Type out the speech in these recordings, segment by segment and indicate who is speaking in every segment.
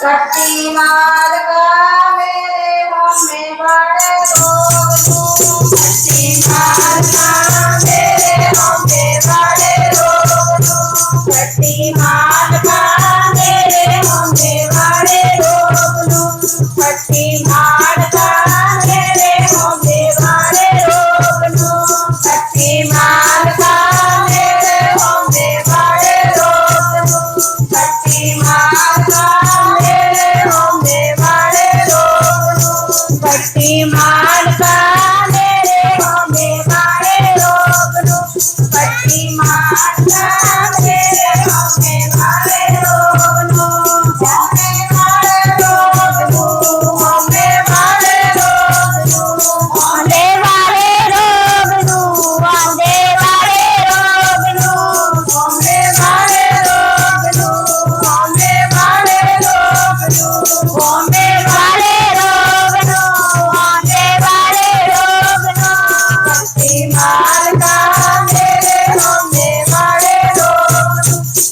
Speaker 1: शक्तिमान मेरे हम में बड़े दो शक्तिमान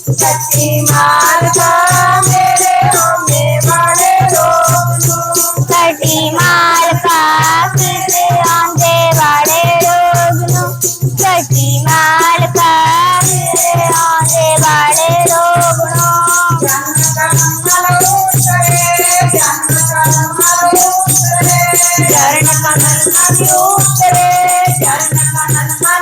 Speaker 1: सती माता मेरे होने वाले रोग
Speaker 2: सती माता मेरे आंदे वाले रोग सती माता
Speaker 1: मेरे
Speaker 2: आंदे वाले रोग
Speaker 1: चरण
Speaker 2: कमल चरण कमल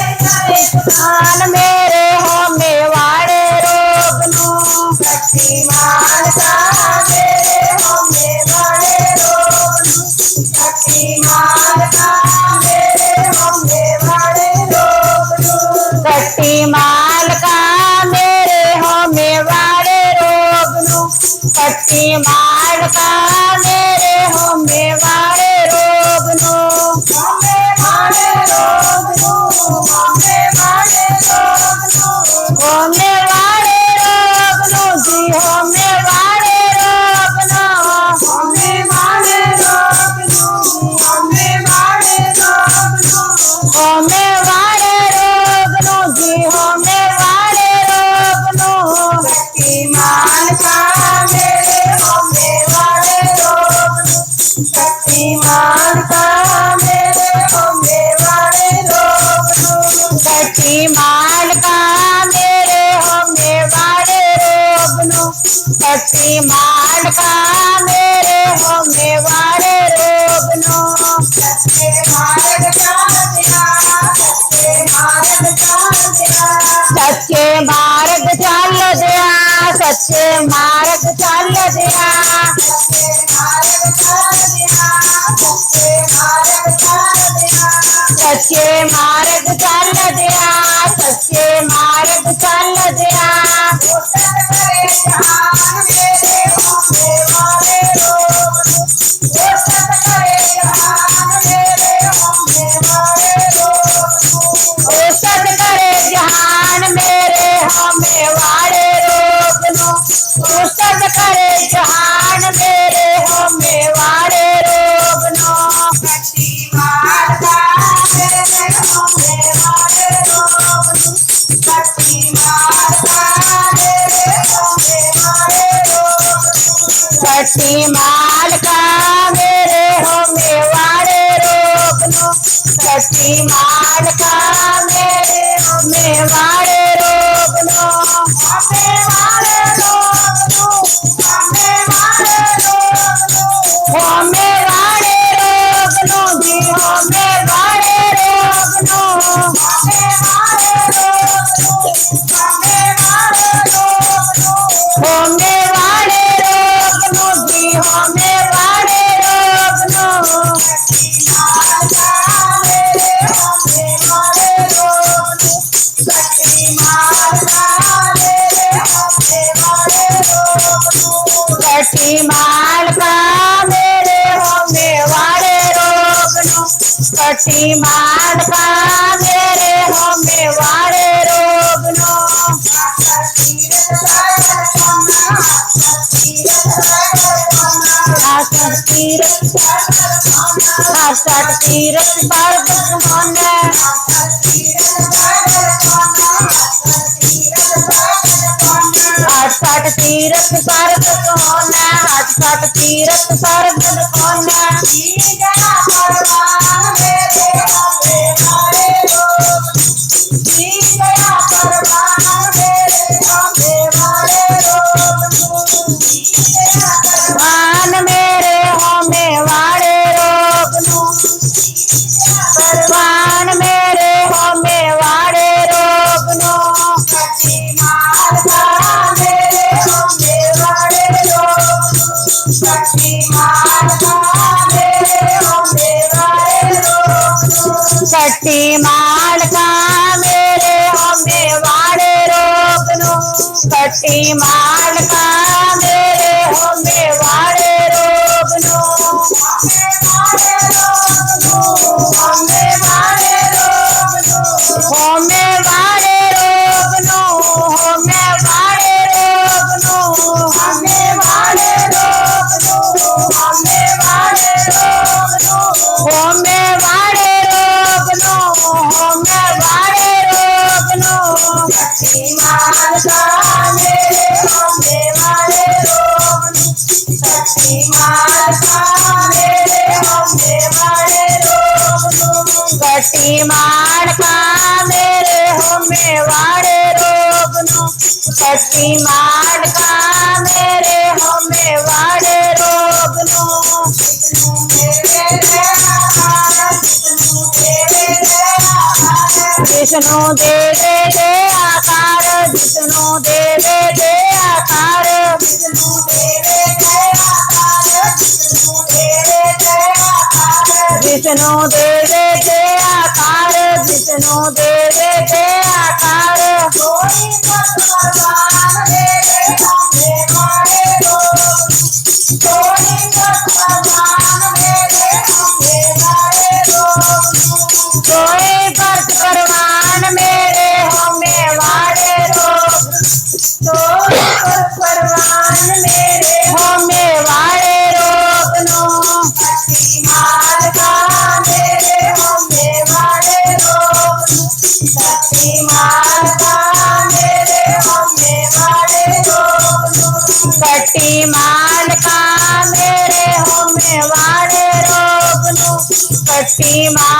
Speaker 2: मान मेरे होमे वाड़े रोग नू।
Speaker 1: मेरे होमे वाड़े रोग मेरे होमे वाड़े नू।
Speaker 2: शक्तिमान का मेरे होमे वाड़े रोग मेरी माडका मेरे होमे वाले रोग दिया, सच्चे मार्ग चाल दिया, सच्चे चाल सच्चे मार्ग શક્તિમાન કામે રે હો મેવાડે રોગનો શક્તિમાન કામે રે હો મેવાડે રોગનો
Speaker 1: મેવાડે રોગનો મેવાડે રોગનો
Speaker 2: माल का मेरे होने वाले रोग नो कटी का मेरे होने वाले रोग नो तीरथ पर होने ਛੱਡ ਤੀਰਥ ਸਰ ਕੋਨਾ ਹੱਥ ਛੱਡ ਤੀਰਥ ਸਰ ਕੋਨਾ। ਜੀ
Speaker 1: ਜਾ ਪਰਵਾਨ ਮੇਰੇ ਅੰਬੇ
Speaker 2: लाड़का मेरे होंगे वाड़े रोग नु कट्टी मालका कटी मार का मेरे होमे वाड़े रोग नो कटी मार का मेरे होमे वाड़े रोग नो विष्णु जितनो दे दे दे आकार जितनो दे दे दे आकार
Speaker 1: कोई मत बता
Speaker 2: lima.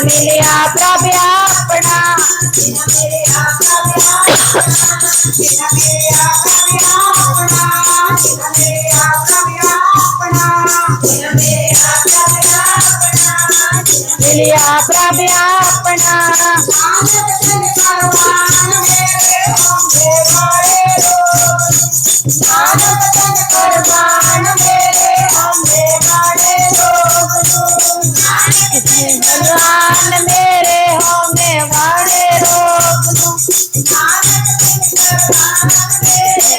Speaker 2: मेरे आपरा व्यापना मेरे आपरा